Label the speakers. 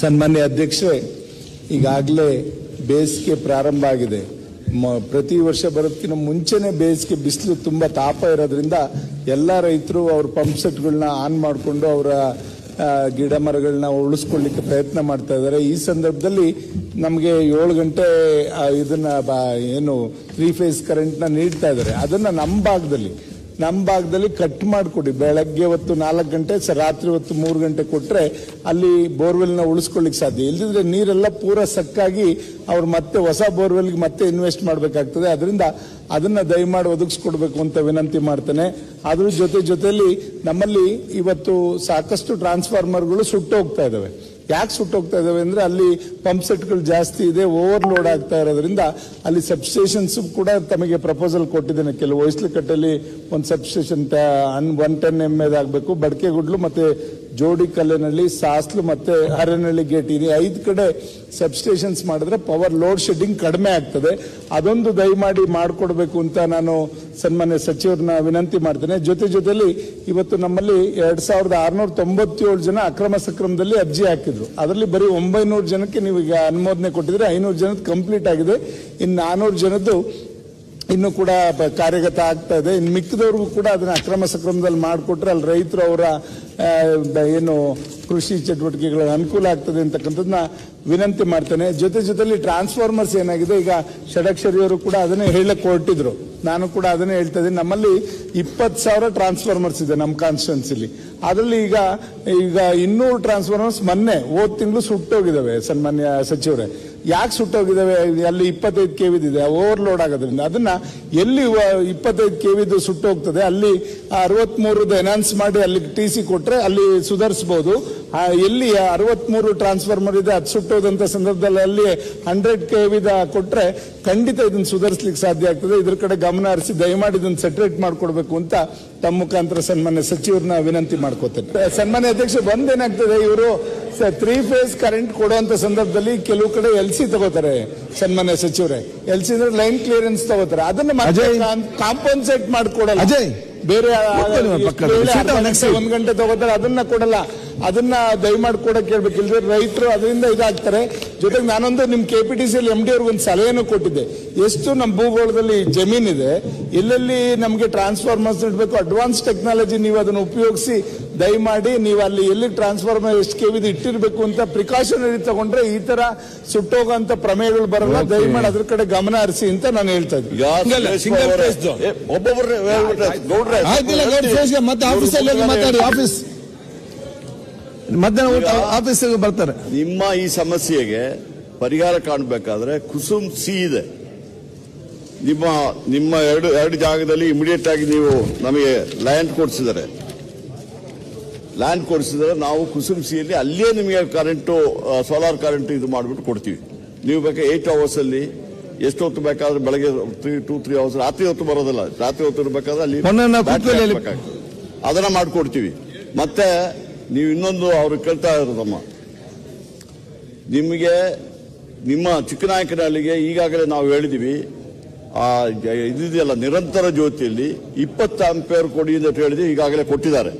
Speaker 1: ಸನ್ಮಾನ್ಯ ಅಧ್ಯಕ್ಷರೇ, ಈಗಾಗಲೇ ಬೇಸಿಗೆ ಪ್ರಾರಂಭ ಆಗಿದೆ. ಪ್ರತಿ ವರ್ಷ ಬರೋದಕ್ಕಿಂತ ಮುಂಚೆನೆ ಬೇಸಿಗೆ ಬಿಸಿಲು ತುಂಬ ತಾಪ ಇರೋದ್ರಿಂದ ಎಲ್ಲ ರೈತರು ಅವ್ರ ಪಂಪ್ ಸೆಟ್ಗಳನ್ನ ಆನ್ ಮಾಡಿಕೊಂಡು ಅವರ ಗಿಡ ಮರಗಳನ್ನ ಉಳಿಸ್ಕೊಳ್ಳಿಕ್ಕೆ ಪ್ರಯತ್ನ ಮಾಡ್ತಾ ಇದ್ದಾರೆ. ಈ ಸಂದರ್ಭದಲ್ಲಿ ನಮಗೆ ಏಳು ಗಂಟೆ ಇದನ್ನ ಏನು, ತ್ರೀ ಫೇಸ್ ಕರೆಂಟ್ನ ನೀಡ್ತಾ ಇದ್ದಾರೆ. ಅದನ್ನ ನಮ್ಮ ಭಾಗದಲ್ಲಿ ನಮ್ಮ ಭಾಗದಲ್ಲಿ ಕಟ್ ಮಾಡಿಕೊಡಿ. ಬೆಳಗ್ಗೆ ಹೊತ್ತು ನಾಲ್ಕು ಗಂಟೆ, ಸ ರಾತ್ರಿ ಹೊತ್ತು ಮೂರು ಗಂಟೆ ಕೊಟ್ಟರೆ ಅಲ್ಲಿ ಬೋರ್ವೆಲ್ನ ಉಳಿಸ್ಕೊಳ್ಳಿಕ್ಕೆ ಸಾಧ್ಯ. ಇಲ್ಲದಿದ್ರೆ ನೀರೆಲ್ಲ ಪೂರ ಸಕ್ಕಾಗಿ ಅವ್ರು ಮತ್ತೆ ಹೊಸ ಬೋರ್ವೆಲ್ಗೆ ಮತ್ತೆ ಇನ್ವೆಸ್ಟ್ ಮಾಡಬೇಕಾಗ್ತದೆ. ಅದರಿಂದ ಅದನ್ನು ದಯಮಾಡಿ ಒದಗಿಸ್ಕೊಡ್ಬೇಕು ಅಂತ ವಿನಂತಿ ಮಾಡ್ತೇನೆ. ಅದ್ರ ಜೊತೆ ಜೊತೆಯಲ್ಲಿ ನಮ್ಮಲ್ಲಿ ಇವತ್ತು ಸಾಕಷ್ಟು ಟ್ರಾನ್ಸ್ಫಾರ್ಮರ್ಗಳು ಸುಟ್ಟು ಹೋಗ್ತಾ ಇದಾವೆ. ಯಾಕೆ ಸುಟ್ಟೋಗ್ತಾ ಇದಾವೆ ಅಂದ್ರೆ ಅಲ್ಲಿ ಪಂಪ್ ಸೆಟ್ಗಳು ಜಾಸ್ತಿ ಇದೆ ಓವರ್ಲೋಡ್ ಆಗ್ತಾ ಇರೋದ್ರಿಂದ ಅಲ್ಲಿ ಸಬ್ಸ್ಟೇಷನ್ಸ್ ಕೂಡ ತಮಗೆ ಪ್ರಪೋಸಲ್ ಕೊಟ್ಟಿದ್ದೇನೆ. ಕೆಲವು ಹೊಯ್ಸ್ಲಕಟ್ಟಲ್ಲಿ ಒಂದು ಸಬ್ಸ್ಟೇಷನ್ ಒನ್ ಟೆನ್ ಎಂ ಎದ್ ಆಗಬೇಕು. ಬಡಕೆಗುಡ್ಲು ಮತ್ತೆ ಜೋಡಿ ಕಲ್ಲಿನಲ್ಲಿ ಸಾಸ್ಲು ಮತ್ತೆ ಹರನಹಳ್ಳಿ ಗೇಟ್ ಇದೆ. ಐದು ಕಡೆ ಸಬ್ಸ್ಟೇಷನ್ಸ್ ಮಾಡಿದ್ರೆ ಪವರ್ ಲೋಡ್ ಶೆಡ್ಡಿಂಗ್ ಕಡಿಮೆ ಆಗ್ತದೆ. ಅದೊಂದು ದಯಮಾಡಿ ಮಾಡಿಕೊಡ್ಬೇಕು ಅಂತ ನಾನು ಸನ್ಮಾನ್ಯ ಸಚಿವರನ್ನ ವಿನಂತಿ ಮಾಡ್ತೇನೆ. ಜೊತೆ ಜೊತೆಲಿ ಇವತ್ತು ನಮ್ಮಲ್ಲಿ ಎರಡ್ ಸಾವಿರದ ಆರ್ನೂರ ತೊಂಬತ್ತೇಳು ಜನ ಅಕ್ರಮ ಸಕ್ರಮದಲ್ಲಿ ಅರ್ಜಿ ಹಾಕಿದ್ರು. ಅದರಲ್ಲಿ ಬರೀ ಒಂಬೈನೂರು ಜನಕ್ಕೆ ನೀವು ಈಗ ಅನುಮೋದನೆ ಕೊಟ್ಟಿದ್ರೆ ಐನೂರು ಜನದ ಕಂಪ್ಲೀಟ್ ಆಗಿದೆ. ಇನ್ನು ನಾನೂರು ಜನದ್ದು ಇನ್ನು ಕೂಡ ಕಾರ್ಯಗತ ಆಗ್ತಾ ಇದೆ. ಇನ್ನು ಮಿಕ್ಕಿದವ್ರಿಗೂ ಕೂಡ ಅದನ್ನ ಅಕ್ರಮ ಸಕ್ರಮದಲ್ಲಿ ಮಾಡಿಕೊಟ್ರೆ ಅಲ್ಲಿ ರೈತರು ಅವರ ಏನು ಕೃಷಿ ಚಟುವಟಿಕೆಗಳ ಅನುಕೂಲ ಆಗ್ತದೆ ಅಂತಕ್ಕಂಥದ್ದನ್ನ ವಿನಂತಿ ಮಾಡ್ತೇನೆ. ಜೊತೆ ಜೊತೆಯಲ್ಲಿ ಟ್ರಾನ್ಸ್ಫಾರ್ಮರ್ಸ್ ಏನಾಗಿದೆ, ಈಗ ಷಡಕ್ಷರಿಯವರು ಕೂಡ ಅದನ್ನೇ ಹೇಳಕ್ ಹೊರಟಿದ್ರು. ನಾನು ಕೂಡ ಅದನ್ನೇ ಹೇಳ್ತಾ ಇದ್ದೀನಿ. ನಮ್ಮಲ್ಲಿ ಇಪ್ಪತ್ತು ಸಾವಿರ ಟ್ರಾನ್ಸ್ಫಾರ್ಮರ್ಸ್ ಇದೆ ನಮ್ಮ ಕಾನ್ಸ್ಟಿಟ್ಯೂನ್ಸಿಲಿ. ಅದರಲ್ಲಿ ಈಗ ಈಗ ಇನ್ನೂರು ಟ್ರಾನ್ಸ್ಫಾರ್ಮರ್ಸ್ ಮೊನ್ನೆ, ಹೋದ ತಿಂಗಳು ಸುಟ್ಟೋಗಿದ್ದಾವೆ ಸನ್ಮಾನ್ಯ ಸಚಿವರೇ. ಯಾಕೆ ಸುಟ್ಟೋಗಿದ್ದಾವೆ? ಅಲ್ಲಿ ಇಪ್ಪತ್ತೈದು ಕೆ ಇದೆ ಓವರ್ಲೋಡ್ ಆಗೋದ್ರಿಂದ. ಅದನ್ನ ಎಲ್ಲಿ ಇಪ್ಪತ್ತೈದು ಕೆ ವಿದು ಸುಟ್ಟೋಗ್ತದೆ, ಅಲ್ಲಿ ಅರವತ್ಮೂರದ್ದು ಎನೌನ್ಸ್ ಮಾಡಿ ಅಲ್ಲಿ ಟಿ ಸಿ ಕೊಟ್ರೆ ಅಲ್ಲಿ ಸುಧಾರಿಸಬಹುದು ಎಲ್ಲಿ ಅರವತ್ಮೂರು ಟ್ರಾನ್ಸ್ಫಾರ್ಮರ್ ಇದೆ, ಅದು ಸುಟ್ಟೋದಂತ ಸಂದರ್ಭದಲ್ಲಿ ಅಲ್ಲಿ ಹಂಡ್ರೆಡ್ ಕೆ ವಿದ ಕೊಟ್ರೆ ಖಂಡಿತ ಇದನ್ನು ಸುಧಾರಿಸಲಿಕ್ಕೆ ಸಾಧ್ಯ ಆಗ್ತದೆ. ಇದ್ರ ಕಡೆ ಗಮನ ಹರಿಸಿ ದಯಮಾಡಿ ಇದನ್ನು ಸೆಟ್ರೇಟ್ ಮಾಡಿಕೊಡ್ಬೇಕು ಅಂತ ತಮ್ಮ ಮುಖಾಂತರ ಸನ್ಮಾನ್ಯ ಸಚಿವರನ್ನ ವಿನಂತಿ ಮಾಡ್ಕೋತೇನೆ. ಸನ್ಮಾನ್ಯ ಅಧ್ಯಕ್ಷ, ಬಂದೇನಾಗ್ತದೆ ಇವರು? ತ್ರೀ ಫೇಸ್ ಕರೆಂಟ್ ಕೊಡುವಂತ ಸಂದರ್ಭದಲ್ಲಿ ಕೆಲವು ಕಡೆ ಎಲ್ ಸಿ ತಗೋತಾರೆ ಸನ್ಮಾನ್ಯ ಸಚಿವರೇ ಎಲ್ ಸಿ ಅಂದ್ರೆ ಲೈನ್ ಕ್ಲಿಯರೆನ್ಸ್ ತಗೋತಾರೆ ಅದನ್ನ. ಕಾಂಪನ್ಸೇಟ್ ಮಾಡ್ಕೊಡಲ್ಲ
Speaker 2: ಅಜಯ್.
Speaker 1: ಬೇರೆ. ಒಂದ್ ಗಂಟೆ ತಗೋತಾರೆ ಅದನ್ನ ಕೊಡಲ್ಲ ಅದನ್ನ ದಯಮಾಡಿ ಕೂಡ ಕೇಳ್ಬೇಕು. ಇಲ್ದ್ರೆ ರೈತರು ಅದರಿಂದ ಇದಾಗ್ತಾರೆ. ಜೊತೆಗೆ ನಾನೊಂದು ನಿಮ್ K P T C M D ಅವ್ರಿಗೆ ಒಂದು ಸಲಹೆಯನ್ನು ಕೊಟ್ಟಿದ್ದೆ. ಎಷ್ಟು ನಮ್ಮ ಭೂಗೋಳದಲ್ಲಿ ಜಮೀನಿದೆ ಎಲ್ಲೆಲ್ಲಿ ನಮಗೆ ಟ್ರಾನ್ಸ್ಫಾರ್ಮರ್ಸ್ ಇಡಬೇಕು ಅಡ್ವಾನ್ಸ್ ಟೆಕ್ನಾಲಜಿ ನೀವು ಅದನ್ನು ಉಪಯೋಗಿಸಿ ದಯಮಾಡಿ ನೀವು ಅಲ್ಲಿ ಎಲ್ಲಿ ಟ್ರಾನ್ಸ್ಫಾರ್ಮರ್ ಎಷ್ಟು ಕೆ ವಿದು ಇಟ್ಟಿರ್ಬೇಕು ಅಂತ ಪ್ರಿಕಾಷನರಿ ತಗೊಂಡ್ರೆ ಈ ತರ ಸುಟ್ಟೋಗಂತ ಪ್ರಮೇಯಗಳು ಬರಲ್ಲ. ದಯಮಾಡಿ ಅದ್ರ ಕಡೆ ಗಮನ ಹರಿಸಿ ಅಂತ ನಾನು ಹೇಳ್ತಾ ಇದ್ದೀನಿ.
Speaker 2: ಮತ್ತೆ ಆಫೀಸಲ್ಲಿ ಮಾತಾಡಿ ಆಫೀಸ್ ಮಧ್ಯಾಹ್ನ ಊಟ ಆಫೀಸ್ ಬರ್ತಾರೆ.
Speaker 3: ನಿಮ್ಮ ಈ ಸಮಸ್ಯೆಗೆ ಪರಿಹಾರ ಕಾಣಬೇಕಾದ್ರೆ ಕುಸುಮ್ ಸಿ ಇದೆ. ನಿಮ್ಮ ನಿಮ್ಮ ಎರಡು ಎರಡು ಜಾಗದಲ್ಲಿ ಇಮಿಡಿಯೇಟ್ ಆಗಿ ನೀವು ನಮಗೆ ಲ್ಯಾಂಡ್ ಕೊಡಿಸಿದರೆ ಲ್ಯಾಂಡ್ ಕೊಡಿಸಿದರೆ ನಾವು ಕುಸುಮ್ ಸಿಯಲ್ಲಿ ಅಲ್ಲೇ ನಿಮಗೆ ಕರೆಂಟು ಸೋಲಾರ್ ಕರೆಂಟ್ ಇದು ಮಾಡಿಬಿಟ್ಟು ಕೊಡ್ತೀವಿ. ನೀವು ಬೇಕಾ ಏಯ್ಟ್ ಅವರ್ಸ್ ಅಲ್ಲಿ ಎಷ್ಟು ಹೊತ್ತು ಬೇಕಾದ್ರೆ ಬೆಳಗ್ಗೆ ತ್ರೀ ಟೂ ತ್ರೀ ಅವರ್ಸ್ ರಾತ್ರಿ ಹೊತ್ತು ಬರೋದಿಲ್ಲ. ರಾತ್ರಿ ಹೊತ್ತು ಇರಬೇಕಾದ್ರೆ ಅಲ್ಲಿ. ಅದನ್ನ ಮಾಡಿಕೊಡ್ತೀವಿ. ಮತ್ತೆ ನೀವು ಇನ್ನೊಂದು ಅವರು ಕೇಳ್ತಾ ಇರೋದಮ್ಮ ನಿಮಗೆ, ನಿಮ್ಮ ಚಿಕ್ಕನಾಯಕನಹಳ್ಳಿಗೆ ಈಗಾಗಲೇ ನಾವು ಹೇಳಿದ್ದೀವಿ ಆ ಇದೆಯಲ್ಲ ನಿರಂತರ ಜ್ಯೋತಿಯಲ್ಲಿ ಇಪ್ಪತ್ತು ಅಂಪೇರ್ ಕೊಡಿ ಅಂತ ಹೇಳಿದ್ವಿ ಈಗಾಗಲೇ ಕೊಟ್ಟಿದ್ದಾರೆ.